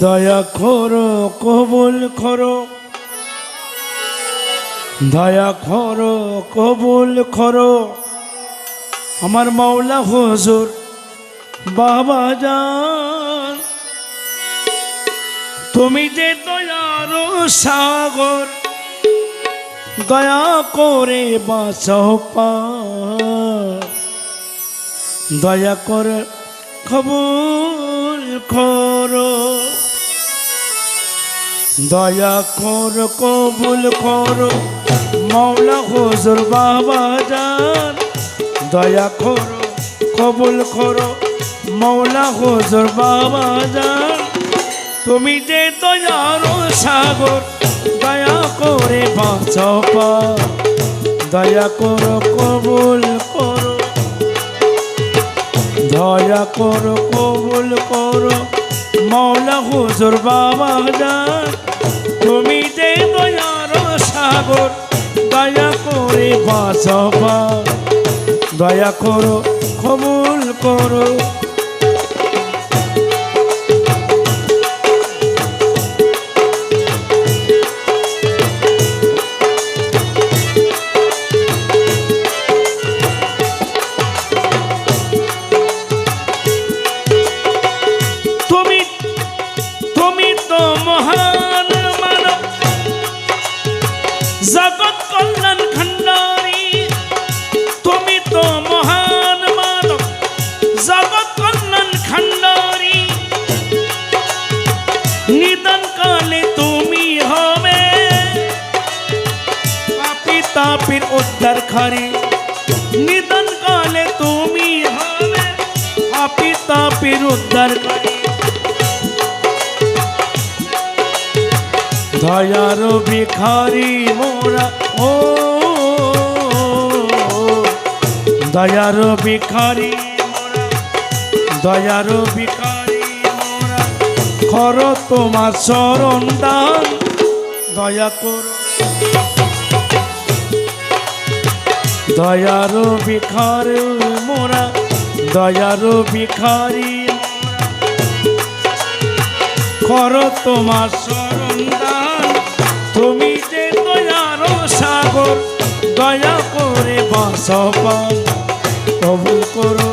দয়া করো কবুল করো দয়া করো কবুল করো আমার মাওলা হুজুর, বাবা যান তুমি যে দয়ার সাগর দয়া করে বাঁচাও পা। দয়া করে কবুল করো। দয়া কর কবুল করো। মৌলা হুজুর বাবা যান। দয়া করো কবুল করো। মৌলা হুজুর বাবা যান। তুমি যে দয়ার সাগর, দয়া করে বাঁচাও দয়া করো, কবুল করো। দয়া করো, কবুল করো। মৌলা হুজুর বাবা যান তুমি যে দয়ার সাগর, দয়া করে বাঁচবা দয়া করো, কবুল করো। তুমি মহান মানব। জগৎ কল্যাণ খণ্ডারি তুমি তো মহান মানব। জগৎ কল্যাণ খণ্ডারি নিদান কালে তুমি হবে। পাপি তাপির উদ্ধার খারি নিদান কালে তুমি হবে। পাপি তাপির উদ্ধার খারি দয়ার ভিখারি মোরা, ও, দয়ার ভিখারি দয়ার ভিখারি মোরা, কর তোমার চরণ দান, দয়া করো। দয়ার ভিখার মোরা, দয়ার ভিখারি করো তোমার দয়া করে বাসবান কবুল করো।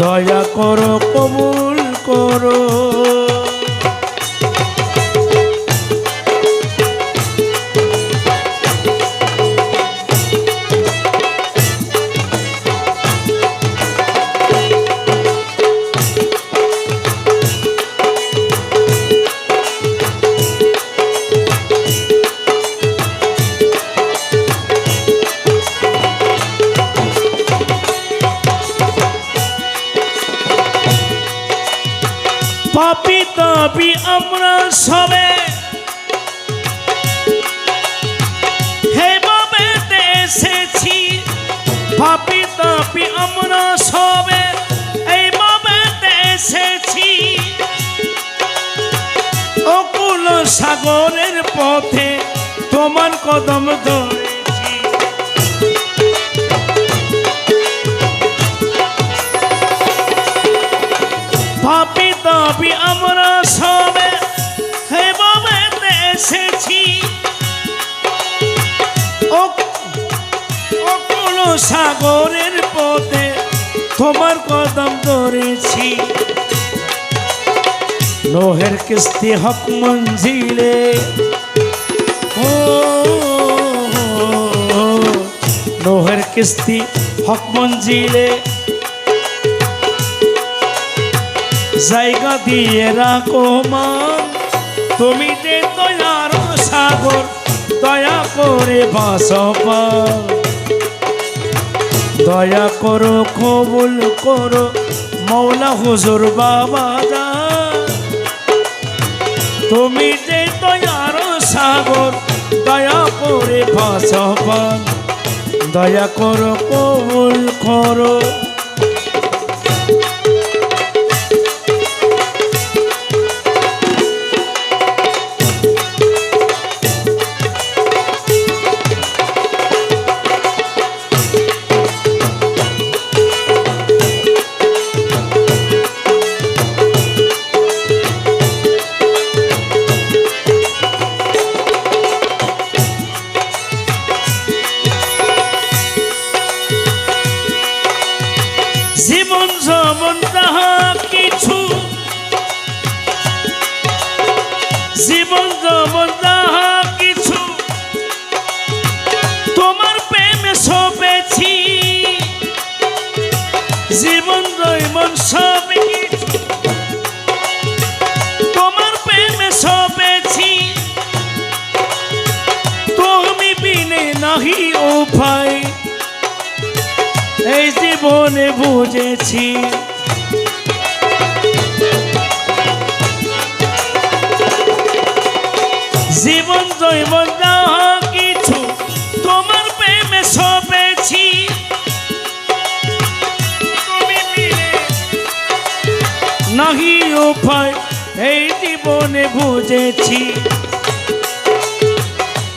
দয়া করো কবুল করো। পাপি আমরা সবে। হে বাবেতে এসেছি। পাপি তাপি আমরা সবে। এই বাবেতে এসেছি। অকুল সাগরের পথে তোমার কদম ধরেছি তাপি আমরা সবে হে এসেছি অকুল সাগরের পথে তোমার কদম ধরেছি। লোহের কিস্তি হক মঞ্জিলে। ও, লোহের কিস্তি হক মঞ্জিলে। জায়গা দিয়ে রাখো মা। তুমি যে দয়ার সাগর, দয়া করে বাসপা দয়া করো, কবুল করো, মৌলা হুজুর বাবা যান। তুমি যে দয়ার সাগর, দয়া করে বাসপা দয়া করো, কবুল করো উপায় এই জীবনে বুঝেছি। জীবন, জৈবন যাহা কিছু, তোমার প্রেমে সপেছি। নাহি উপায় এই জীবনে বুঝেছি।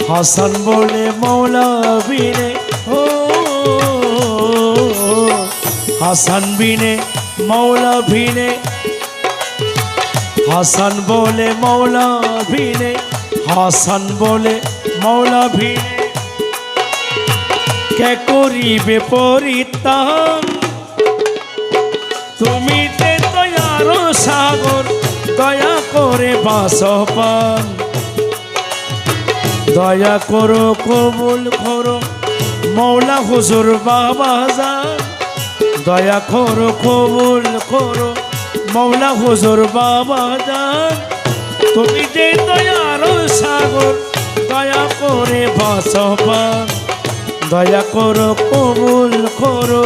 হাসান বলে মৌলা বিনে ও, হাসান বিনে মৌলা ভিনে হাসান বলে মৌলা ভিনে হাসান বলে মৌলা ভিনে কে করিবে পরিত্রাণ? তুমি যে দয়ার সাগর, দয়া করে বাসপান দয়া করো, কবুল করো, মৌলা হুজুর বাবা দয়া করো, কবুল করো, মৌলা হুজুর বাবা তুমি যে দয়ার সাগর, দয়া করে বাসবা দয়া করো, কবুল করো।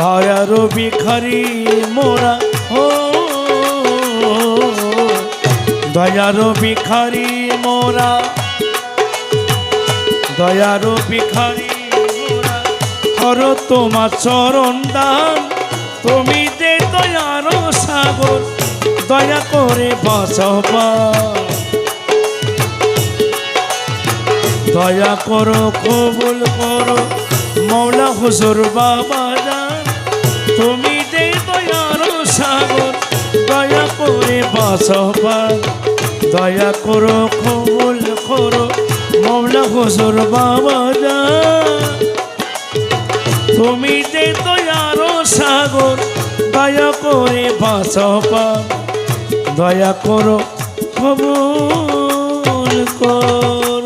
দয়ার বিখারি মোরা, ও। দয়ার বিখারি মোরা দয়ার বিখারি মোরা। করো তোমার চরণ দান, তুমি যে দয়ার সাগর, দয়া করে বাঁচবা দয়া করো, কবুল করো, মৌলা হুজুর বাবা তুমি যে দয়ার সাগর, দয়া করে বাঁচবা দয়া করো, কবুল করো, মৌলা হুজুর বাবা যান তুমি যে দয়ার সাগর, দয়া করে বাঁচবা দয়া করো, কবুল করো।